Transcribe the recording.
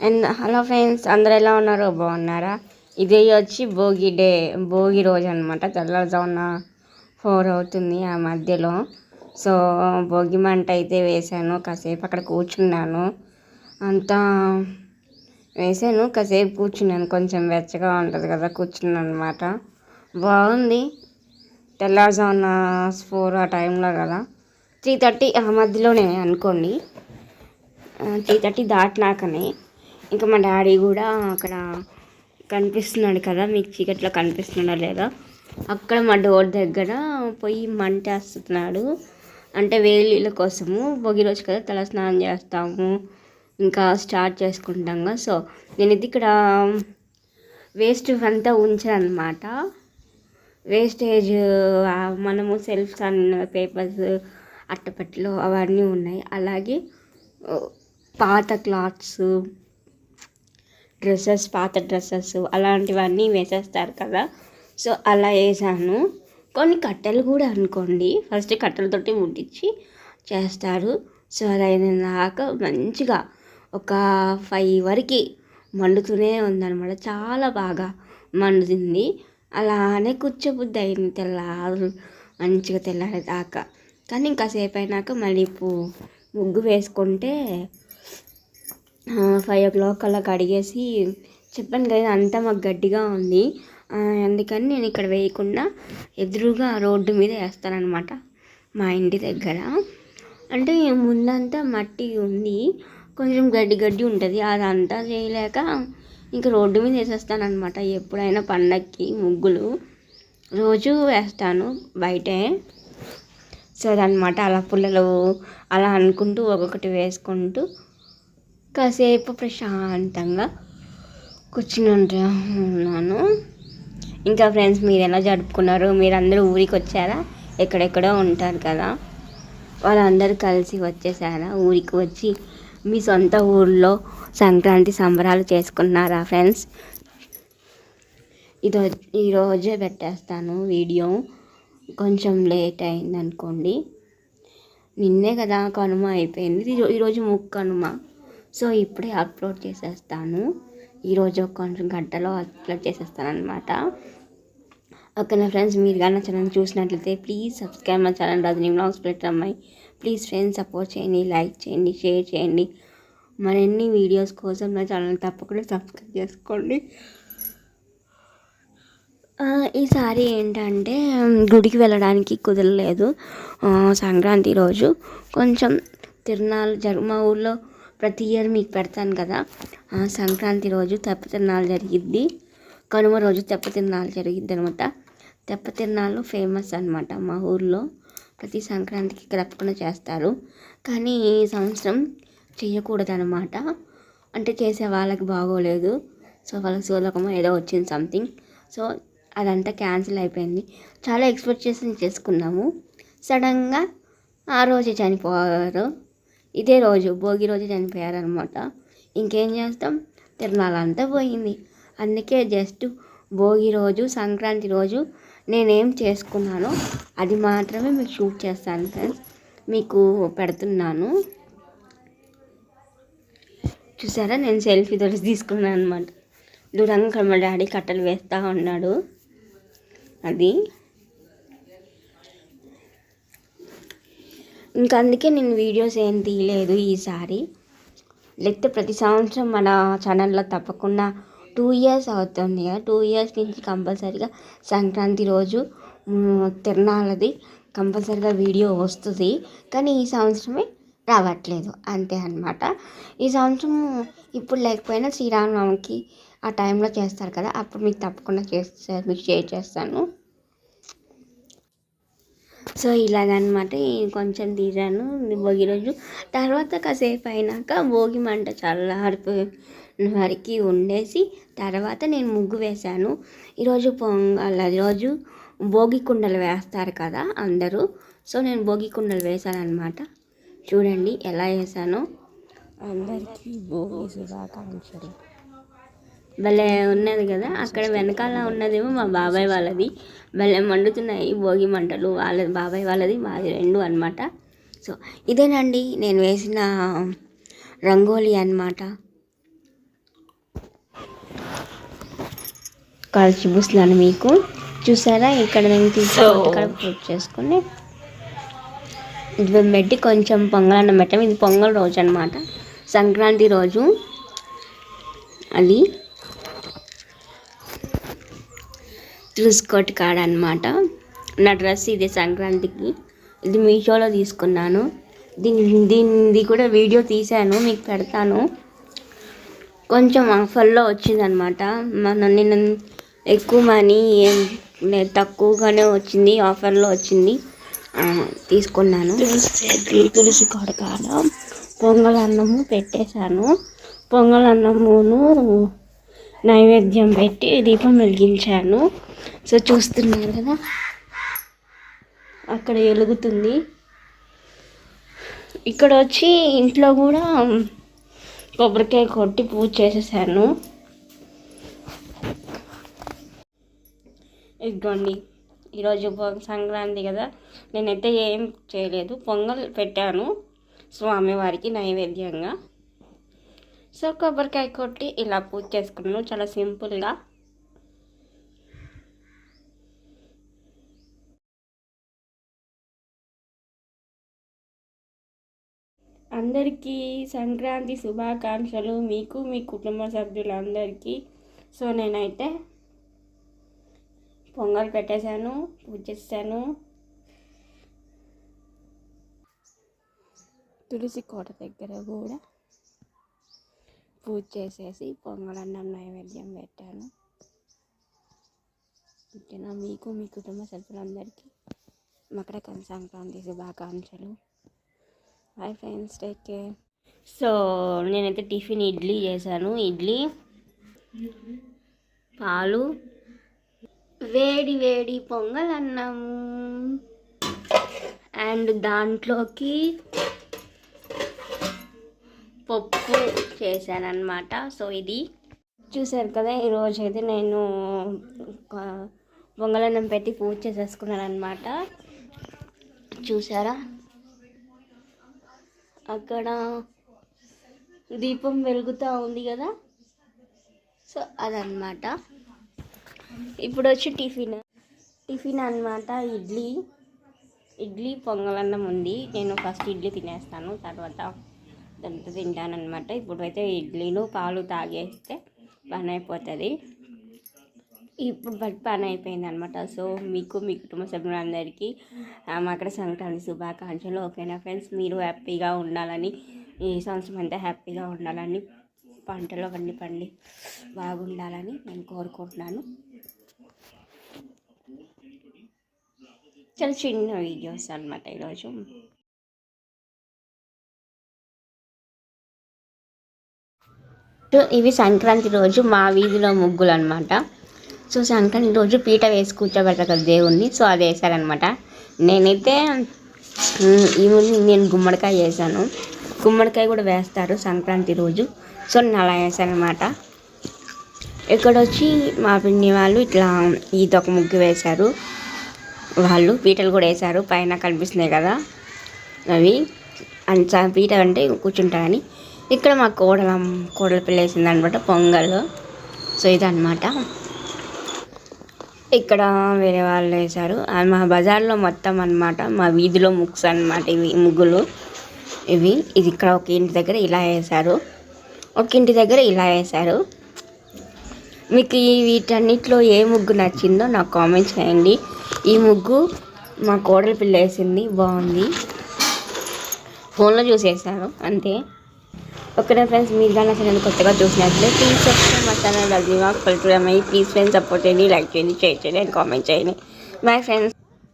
And hello friends అందరు ఎలా ఉన్నారు? బాగున్నారా? ఇది వచ్చి భోగి డే భోగి రోజు అనమాట తెల్లవారుజామున ఫోర్ అవుతుంది ఆ మధ్యలో. సో భోగి మంట అయితే వేశాను. కాసేపు అక్కడ కూర్చున్నాను. అంతా వేసాను కాసేపు కూర్చున్నాను. కొంచెం వెచ్చగా ఉంటుంది కదా కూర్చున్నాను అనమాట బాగుంది. తెల్లవారుజామున ఫోర్ ఆ టైంలో కదా. త్రీ థర్టీ ఆ మధ్యలోనే అనుకోండి. త్రీ థర్టీ దాటినాకనే ఇంకా మా డాడీ కూడా అక్కడ కనిపిస్తున్నాడు కదా మీకు చీకట్లో కనిపిస్తున్నాడా లేదా? అక్కడ మా డోర్ దగ్గర పోయి మంటేస్తున్నాడు అంటే వేలీల కోసము భోగి రోజు కదా తల స్నానం చేస్తాము ఇంకా స్టార్ట్ చేసుకుంటాం కదా. సో నేను ఇక్కడ వేస్ట్ అంతా ఉంచానమాట వేస్టేజ్ మనము సెల్ఫ్స్ అన్న పేపర్స్ అట్టపెట్టెలు అవన్నీ ఉన్నాయి. అలాగే పాత క్లాత్స్ డ్రెస్సెస్ పాత డ్రెస్సెస్ అలాంటివన్నీ వేసేస్తారు కదా. సో అలా వేసాను. కొన్ని కట్టెలు కూడా అనుకోండి. ఫస్ట్ కట్టెలతోటి ముట్టించి చేస్తారు. సో అలా అయినాక మంచిగా ఒక ఫైవ్ వరకు మండుతూనే ఉందన్నమాట. చాలా బాగా మండుతుంది. అలానే కూర్చోబుద్ది అయింది తెల్లారు మంచిగా తెల్లారేదాకా. కానీ ఇంకాసేపు అయినాక మళ్ళీ ఇప్పుడు ముగ్గు వేసుకుంటే ఫైవ్ ఓ క్లాక్ అలా కడిగేసి చెప్పాను కదా అంతా మాకు గడ్డిగా ఉంది. అందుకని నేను ఇక్కడ వేయకుండా ఎదురుగా రోడ్డు మీద వేస్తానమాట మా ఇంటి దగ్గర. అంటే ముందంతా మట్టి ఉంది కొంచెం గడ్డి గడ్డి ఉంటుంది అదంతా చేయలేక ఇంకా రోడ్డు మీద వేసేస్తానమాట ఎప్పుడైనా పండక్కి ముగ్గులు రోజు వేస్తాను బయటే. సో అదనమాట అలా పుల్లలు అలా అనుకుంటూ ఒక్కొక్కటి వేసుకుంటూ కాసేపు ప్రశాంతంగా కూర్చుని ఉన్నాను. ఇంకా ఫ్రెండ్స్ మీరు ఎలా జరుపుకున్నారు? మీరందరూ ఊరికి వచ్చారా ఎక్కడెక్కడో ఉంటారు కదా. వాళ్ళందరూ కలిసి వచ్చేసారా? ఊరికి వచ్చి మీ సొంత ఊళ్ళో సంక్రాంతి సంబరాలు చేసుకున్నారా ఫ్రెండ్స్? ఇది ఈరోజే పెట్టేస్తాను వీడియో. కొంచెం లేట్ అయింది అనుకోండి నిన్నే కదా కనుమ అయిపోయింది. ఈరోజు ముక్కు కనుమ. సో ఇప్పుడే అప్లోడ్ చేసేస్తాను. ఈరోజు కొంచెం గంటలో అప్లోడ్ చేసేస్తాను అనమాట ఓకేనా ఫ్రెండ్స్? మీరు కానీ ఛానల్ చూసినట్లయితే ప్లీజ్ సబ్స్క్రైబ్ మా ఛానల్ రజనీ బ్లాగ్స్ అమ్మాయి ప్లీజ్ ఫ్రెండ్స్ సపోర్ట్ చేయండి లైక్ చేయండి షేర్ చేయండి. మరిన్ని వీడియోస్ కోసం నా ఛానల్ తప్పకుండా సబ్స్క్రైబ్ చేసుకోండి. ఈసారి ఏంటంటే గుడికి వెళ్ళడానికి కుదరలేదు. సంక్రాంతి రోజు. కొంచెం తిరునాళ్ళు జరుగు మా ఊళ్ళో ప్రతి ఇయర్ మీకు పెడతాను కదా. సంక్రాంతి రోజు తెప్ప తిరునాళ్ళు జరిగిద్ది. కనుమ రోజు తెప్ప తిరునాళ్ళు జరిగిద్ది అనమాట తెప్ప ఫేమస్ అనమాట మా ఊర్లో. ప్రతి సంక్రాంతికి తప్పకుండా చేస్తారు. కానీ ఈ సంవత్సరం చేయకూడదనమాట అంటే చేసే వాళ్ళకి బాగోలేదు. సో వాళ్ళకి సోలకమో ఏదో వచ్చింది సంథింగ్. సో అదంతా క్యాన్సిల్ అయిపోయింది. చాలా ఎక్స్పెక్ట్ చేసి చేసుకున్నాము. సడన్గా ఆ రోజు చనిపోయారు. ఇదే రోజు భోగి రోజు చనిపోయారు అనమాట ఇంకేం చేస్తాం? తిరణాలంతా పోయింది. అందుకే జస్ట్ భోగి రోజు సంక్రాంతి రోజు నేనేం చేసుకున్నానో అది మాత్రమే మీకు షూట్ చేస్తాను ఫ్రెండ్స్. మీకు పెడుతున్నాను. చూసారా? నేను సెల్ఫీ తోటి తీసుకున్నాను అనమాట దూరంగా మా డాడీ కట్టలు వేస్తూ ఉన్నాడు. అది. ఇంకా అందుకే నేను వీడియోస్ ఏం తీయలేదు ఈసారి. లేకపోతే ప్రతి సంవత్సరం మన ఛానల్లో తప్పకుండా టూ ఇయర్స్ అవుతుంది కదా. టూ ఇయర్స్ నుంచి కంపల్సరీగా సంక్రాంతి రోజు తిరణాలది కంపల్సరీగా వీడియో వస్తుంది. కానీ ఈ సంవత్సరమే రావట్లేదు. అంతే అనమాట ఈ సంవత్సరం ఇప్పుడు లేకపోయినా శ్రీరామనవమికి ఆ టైంలో చేస్తారు కదా. అప్పుడు మీకు తప్పకుండా చేస్తారు మీకు షేర్ చేస్తాను. సో ఇలాగనమాట కొంచెం తీసాను భోగి రోజు తర్వాత కాసేపు అయినాక భోగి మంట చల్లారిపోయిన వరకు ఉండేసి తర్వాత నేను ముగ్గు వేశాను. ఈరోజు పొంగల్ రోజు భోగి కుండలు వేస్తారు కదా అందరూ. సో నేను భోగి కుండలు వేశాను అనమాట చూడండి ఎలా వేసానో అందరికీ భోగి శుభాకాంక్షలు. భలే ఉన్నది కదా. అక్కడ వెనకాల ఉన్నదేమో మా బాబాయ్ వాళ్ళది. భలే మండుతున్నాయి భోగి మంటలు. వాళ్ళ బాబాయ్ వాళ్ళది మాది రెండు అనమాట సో ఇదేనండి నేను వేసిన రంగోలీ అనమాట కాల్చి బుస్లాను మీకు. చూసారా? ఇక్కడ నేను తీసి ఇక్కడ చేసుకుని. ఇది పెట్టి కొంచెం పొంగల్ అన్నమాట ఇది పొంగల్ రోజు అనమాట సంక్రాంతి రోజు. అది. చూసుకోటి కాడ అనమాట నా డ్రెస్ ఇది సంక్రాంతికి. ఇది మీషోలో తీసుకున్నాను. దీని దీనిది కూడా వీడియో తీశాను మీకు పెడతాను. కొంచెం ఆఫర్లో వచ్చిందనమాట మన నిన్న ఎక్కువ మనీ ఏం తక్కువగానే వచ్చింది ఆఫర్లో వచ్చింది. తీసుకున్నాను. తులసి తులసి కాడ పొంగల్ అన్నము పెట్టేశాను. పొంగల్ అన్నమును నైవేద్యం పెట్టి దీపం వెలిగించాను. సో చూస్తున్నారు కదా. అక్కడ వెలుగుతుంది. ఇక్కడ వచ్చి ఇంట్లో కూడా కొబ్బరికాయ కొట్టి పూజ చేసేసాను. ఇదిగోండి ఈరోజు సంక్రాంతి కదా. నేనైతే ఏం చేయలేదు. పొంగల్ పెట్టాను స్వామివారికి నైవేద్యంగా. సో కొబ్బరికాయ కొట్టి ఇలా పూజ చేసుకున్నాను. చాలా సింపుల్గా. అందరికీ సంక్రాంతి శుభాకాంక్షలు మీకు మీ కుటుంబ సభ్యులందరికీ. సో నేనైతే పొంగల్ పెట్టేశాను పూజ చేశాను. తులసి కోట దగ్గర కూడా పూజ చేసేసి పొంగల్ అన్నం నైవేద్యం పెట్టాను. ఓకేనా? మీకు మీ కుటుంబ సభ్యులందరికీ మకర సంక్రాంతి శుభాకాంక్షలు. Hi friends take care so నేనైతే టిఫిన్ ఇడ్లీ చేశాను. ఇడ్లీ పాలు వేడి వేడి పొంగల్ అన్నం. అండ్ దాంట్లోకి పప్పు చేశాను సో ఇది. చూసారు కదా ఈరోజు అయితే నేను ఒక పొంగలన్నం పెట్టి పూజ చేసేసుకున్నాను అనమాట చూసారా అక్కడ దీపం వెలుగుతూ ఉంది కదా? సో అదనమాట ఇప్పుడు వచ్చి టిఫిన్. టిఫిన్ అన్నమాట ఇడ్లీ. ఇడ్లీ పొంగలన్నం ఉంది. నేను ఫస్ట్ ఇడ్లీ తినేస్తాను తర్వాత దాంతో తింటానమాట ఇప్పుడైతే ఇడ్లీలు పాలు తాగేస్తే పని అయిపోతుంది ఇప్పుడు బట్ పని అయిపోయింది అనమాట సో మీకు మీ కుటుంబ సభ్యులందరికీ మకర సంక్రాంతి శుభాకాంక్షలు ఓకేనా ఫ్రెండ్స్? మీరు హ్యాపీగా ఉండాలని ఈ సంవత్సరం అంతా హ్యాపీగా ఉండాలని పంటలు అన్ని పండి బాగుండాలని నేను కోరుకుంటున్నాను. చాలా చిన్న వీడియోస్ అనమాట ఈరోజు. సో ఇవి సంక్రాంతి రోజు మా వీధిలో ముగ్గులు అనమాట సో సంక్రాంతి రోజు పీట వేసి కూర్చోబెడతారు కదా దేవుణ్ణి సో అది వేసారనమాట నేనైతే ఈ ముందు నేను గుమ్మడికాయ వేసాను గుమ్మడికాయ కూడా వేస్తారు సంక్రాంతి రోజు. సో నేను అలా వేసానమాట ఇక్కడ వచ్చి మా పిన్ని వాళ్ళు ఇట్లా ఈతొక ముగ్గు వేశారు. వాళ్ళు పీటలు కూడా వేశారు. పైన కనిపిస్తున్నాయి కదా అవి. అంత పీట అంటే కూర్చుంటారని. ఇక్కడ మా కోడల కోడల పిల్ల వేసింది అనమాట పొంగల్. సో ఇదన్నమాట. ఇక్కడ వేరే వాళ్ళు వేశారు. మా బజార్లో మొత్తం అన్నమాట మా వీధిలో ముక్స్ అనమాట ఇవి ముగ్గులు. ఇవి ఇది ఇక్కడ ఒక ఇంటి దగ్గర ఇలా వేశారు. ఒక ఇంటి దగ్గర ఇలా వేశారు. మీకు ఈ వీటన్నిటిలో ఏ ముగ్గు నచ్చిందో నాకు కామెంట్ చేయండి. ఈ ముగ్గు మా కోడలి పిల్ల వేసింది బాగుంది. ఫోన్లో చూసేసాను అంతే. ఓకే ఫ్రెండ్స్ మీరు కానీ అసలు కొత్తగా చూసినట్లే ప్లీజ్ సబ్స్క్రైబ్ మా ఛానల్ రజనీవాక్ పల్టురమై ప్లీజ్ ఫ్రెండ్స్ సపోర్ట్ చేయండి లైక్ చేయండి షేర్ చేయండి అండ్ కామెంట్ చేయండి బాయ్ ఫ్రెండ్స్